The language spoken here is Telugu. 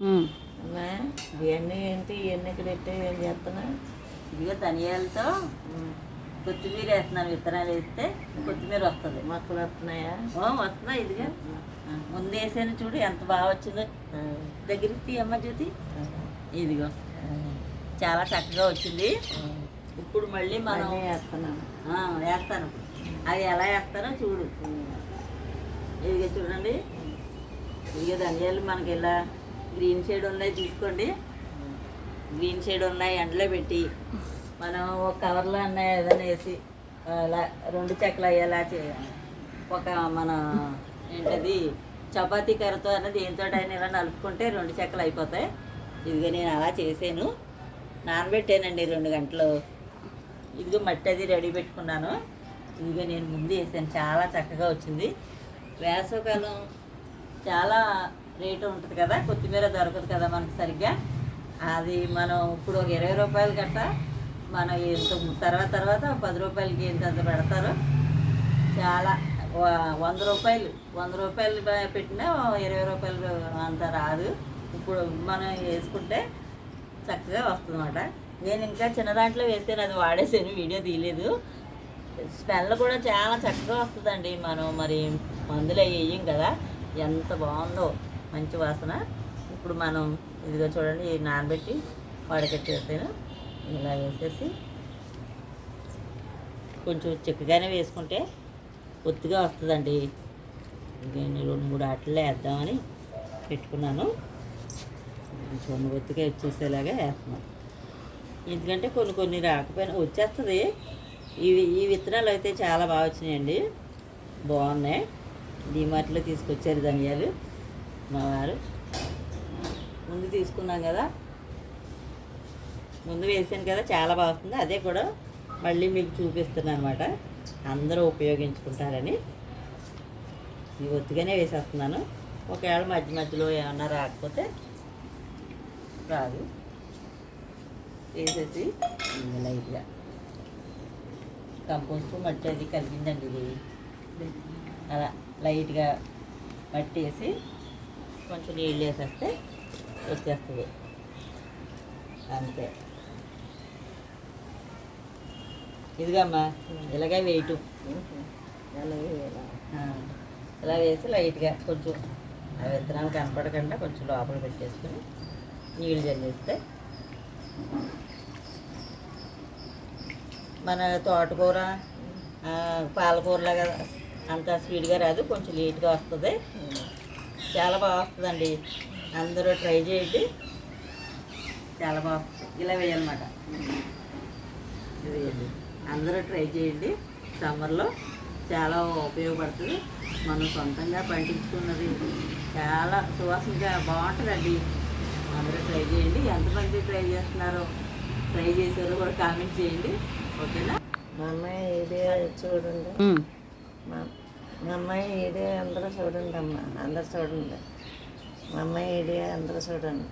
అమ్మా ఇవన్నీ ఏంటి? ఇవన్నీ ఇక్కడ పెట్టి ఏం చేస్తున్నా? ఇదిగో ధనియాలతో కొత్తిమీర వేస్తున్నాను విత్తనాలు వేస్తే కొత్తిమీర వస్తుంది. మొక్కలు వస్తున్నాయా? ఓ వస్తుందా ఇదిగా. ముందు వేసాను చూడు ఎంత బాగా వచ్చిందో. దగ్గరికి తీయమ్మ జ్యోతి. ఇదిగో. చాలా చక్కగా వచ్చింది. ఇప్పుడు మళ్ళీ మనం ఆ, వేస్తాను. అది ఎలా వేస్తానో చూడు. ఇదిగో చూడండి. ఇదిగో ధనియాలు మనకి ఇలా గ్రీన్ షేడ్ ఉన్నాయి తీసుకోండి. గ్రీన్ షేడ్ ఉన్నాయి ఎండలో పెట్టి. మనం ఒక కవర్లో అన్న ఏదైనా వేసి అలా రెండు చెక్కలు అయ్యేలా చేయాలి. ఒక మన ఏంటది చపాతీ కర్రతో అన్న దేంతో అయినా ఇలా నలుపుకుంటే రెండు చెక్కలు అయిపోతాయి. ఇదిగో నేను అలా చేసాను నానబెట్టానండి రెండు గంటలు. ఇదిగో మట్టి అది రెడీ పెట్టుకున్నాను. ఇదిగో నేను ముందు వేసాను. చాలా చక్కగా వచ్చింది. వేసవకాలం చాలా రేటు ఉంటుంది కదా కొత్తిమీర దొరకదు కదా మనకు సరిగ్గా. అది మనం ఇప్పుడు ఒక ఇరవై రూపాయలు గట్ట మనం ఎంత తర్వాత తర్వాత పది రూపాయలకి ఎంత అంత పెడతారు చాలా వంద రూపాయలు. వంద రూపాయలు పెట్టినా ఇరవై రూపాయలు అంత రాదు. ఇప్పుడు మనం వేసుకుంటే చక్కగా వస్తుందన్నమాట. నేను ఇంకా చిన్న దాంట్లో వేసాను అది వాడేసాను వీడియో తీయలేదు. స్మెల్ కూడా చాలా చక్కగా వస్తుందండి. మనం మరి మందులు అవి వేయం కదా ఎంత బాగుందో. మంచి వాసన. ఇప్పుడు మనం ఇదిగో చూడండి నానబెట్టి వడకట్టి ఇలా వేసేసి కొంచెం చిక్కగానే వేసుకుంటే ఒత్తిగా వస్తుందండి. నేను రెండు మూడు ఆటలే వేద్దామని పెట్టుకున్నాను. కొంచెం ఒత్తిగా వచ్చేసేలాగా వేస్తున్నాను. ఎందుకంటే కొన్ని కొన్ని రాకపోయినా వచ్చేస్తుంది. ఇవి ఈ విత్తనాలు అయితే చాలా బాగా వచ్చినాయండి. బాగున్నాయి. డిమార్ట్లో తీసుకొచ్చారు ధనియాలు. మా వారు. ముందు తీసుకున్నాం కదా. ముందు వేసాను కదా చాలా బాగుంది అదే కూడా మళ్ళీ మీకు చూపిస్తున్నాను అనమాట అందరూ ఉపయోగించుకుంటారని. ఈ ఒత్తిగానే వేసేస్తున్నాను. ఒకవేళ మధ్య మధ్యలో ఏమన్నా రాకపోతే రాదు. వేసేసి లైట్గా కంపోస్ట్ మట్టి అది కలిగిందండి ఇది. అలా లైట్గా మట్టి వేసి కొంచెం నీళ్ళు వేసేస్తే వచ్చేస్తుంది. అంతే. ఇదిగమ్మా ఇలాగే వెయిట్. ఇలా. వేసి లైట్గా కొంచెం ఆ విత్తనాలు కనపడకుండా కొంచెం లోపల పెట్టేసుకొని నీళ్ళు చల్లేస్తే మన తోటకూర పాలకూరలాగా అంత స్వీట్గా రాదు కొంచెం లేట్గా వస్తుంది. చాలా బాగా వస్తుందండి అందరూ ట్రై చేయండి. చాలా బాగా ఇలా వేయాలన్నమాట. వేయండి. అందరూ ట్రై చేయండి. సమ్మర్లో చాలా ఉపయోగపడుతుంది. మనం సొంతంగా పండించుకున్నది చాలా సువాసనగా బాగుంటుందండి. అందరూ ట్రై చేయండి. ఎంతమంది ట్రై చేస్తున్నారో ట్రై చేశారో కూడా కామెంట్ చేయండి. ఓకేనా? మా అమ్మాయి ఇదే చూడండి. మా అమ్మాయి ఇదే అందరూ చూడండి అమ్మ అందరూ చూడండి. మా అమ్మాయి ఇదే అందరూ చూడండి.